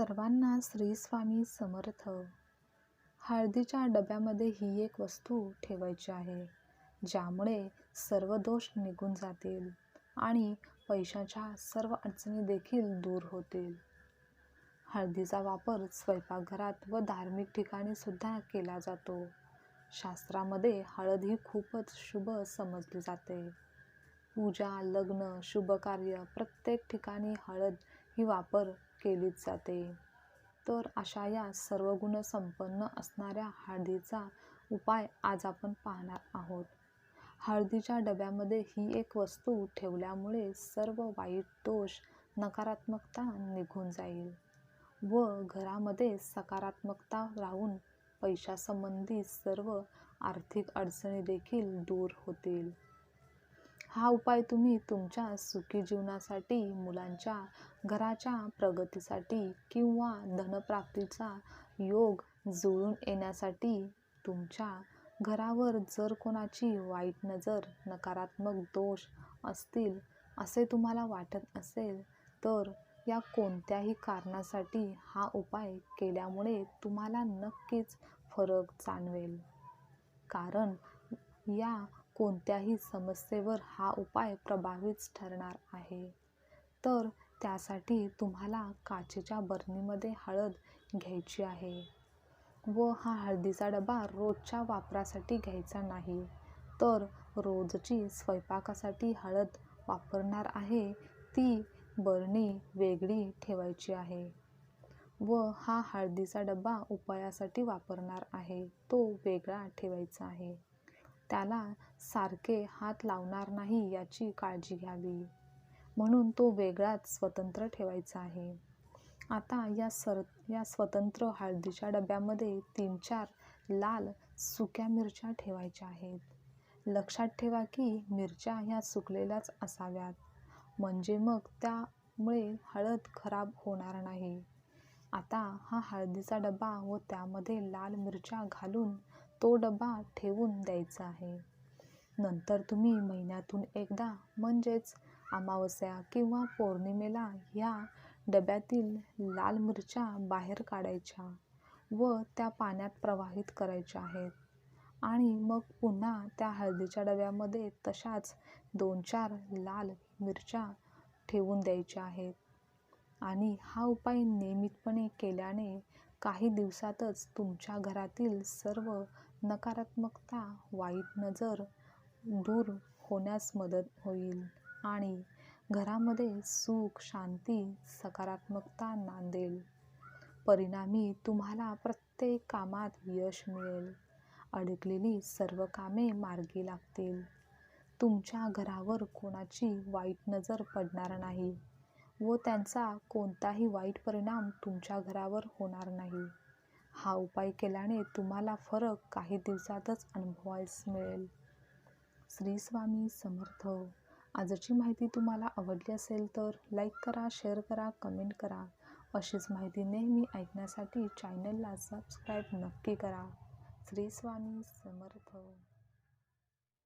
सर्वांना श्री स्वामी समर्थ. हळदीच्या डब्यामध्ये ही एक वस्तू ठेवायची आहे ज्यामुळे सर्व दोष निघून जातील आणि पैशाच्या सर्व अडचणी देखील दूर होतील. हळदीचा वापर स्वयंपाकघरात व धार्मिक ठिकाणी सुद्धा केला जातो. शास्त्रामध्ये हळद ही खूपच शुभ समजली जाते. पूजा लग्न शुभकार्य प्रत्येक ठिकाणी हळद ही वापर केलीच जाते. तर अशा या सर्व गुणसंपन्न असणाऱ्या हळदीचा उपाय आज आपण पाहणार आहोत. हळदीच्या डब्यामध्ये ही एक वस्तू ठेवल्यामुळे सर्व वाईट दोष नकारात्मकता निघून जाईल व घरामध्ये सकारात्मकता राहून पैशासंबंधी सर्व आर्थिक अडचणी देखील दूर होतील. हा उपाय तुम्ही तुमच्या सुखी जीवनासाठी मुलांच्या घराच्या प्रगतीसाठी किंवा धनप्राप्तीचा योग जुळून येण्यासाठी तुमच्या घरावर जर कोणाची वाईट नजर नकारात्मक दोष असतील असे तुम्हाला वाटत असेल तर या कोणत्याही कारणासाठी हा उपाय केल्यामुळे तुम्हाला नक्कीच फरक जाणवेल. कारण या कोणत्याही समस्येवर हा उपाय प्रभावीच ठरणार आहे. तर त्यासाठी तुम्हाला काचेच्या बरणीमध्ये हळद घ्यायची आहे व हा हळदीचा डबा रोजच्या वापरासाठी घ्यायचा नाही. तर रोजची स्वयंपाकासाठी हळद वापरणार आहे ती बरणी वेगळी ठेवायची आहे व हा हळदीचा डबा उपायासाठी वापरणार आहे. तो वेगळा ठेवायचा आहे. त्याला सारखे हात लावणार नाही याची काळजी घ्यावी. म्हणून तो वेगळाच स्वतंत्र ठेवायचा आहे. आता या सर या स्वतंत्र हळदीच्या डब्यामध्ये तीन चार लाल सुक्या मिरच्या ठेवायच्या आहेत. लक्षात ठेवा की मिरच्या ह्या सुकलेल्याच असाव्यात. म्हणजे मग त्यामुळे हळद खराब होणार नाही. आता हा हळदीचा डबा व त्यामध्ये लाल मिरच्या घालून तो डबा ठेवून द्यायचा आहे. नंतर तुम्ही महिन्यातून एकदा म्हणजेच अमावस्या किंवा पौर्णिमेला ह्या डब्यातील लाल मिरच्या बाहेर काढायच्या व त्या पाण्यात प्रवाहित करायच्या आहेत. आणि मग पुन्हा त्या हळदीच्या डब्यामध्ये तशाच दोन चार लाल मिरच्या ठेवून द्यायच्या आहेत. आणि हा उपाय नियमितपणे केल्याने काही दिवसातच तुमच्या घरातील सर्व नकारात्मकता वाईट नजर दूर होण्यास मदत होईल आणि घरामध्ये सुख शांती सकारात्मकता नांदेल. परिणामी तुम्हाला प्रत्येक कामात यश मिळेल. अडकलेली सर्व कामे मार्गी लागतील. तुमच्या घरावर कोणाची वाईट नजर पडणार नाही व त्यांचा कोणताही वाईट परिणाम तुमच्या घरावर होणार नाही. हा उपाय केल्याने तुम्हाला फरक काही दिवसातच अनुभवायस मिळेल. श्री स्वामी समर्थ. आजची माहिती तुम्हाला आवडली असेल तर लाईक करा शेअर करा कमेंट करा. अशीच माहिती नेहमी ऐकण्यासाठी चॅनलला सबस्क्राईब नक्की करा. श्री स्वामी समर्थ.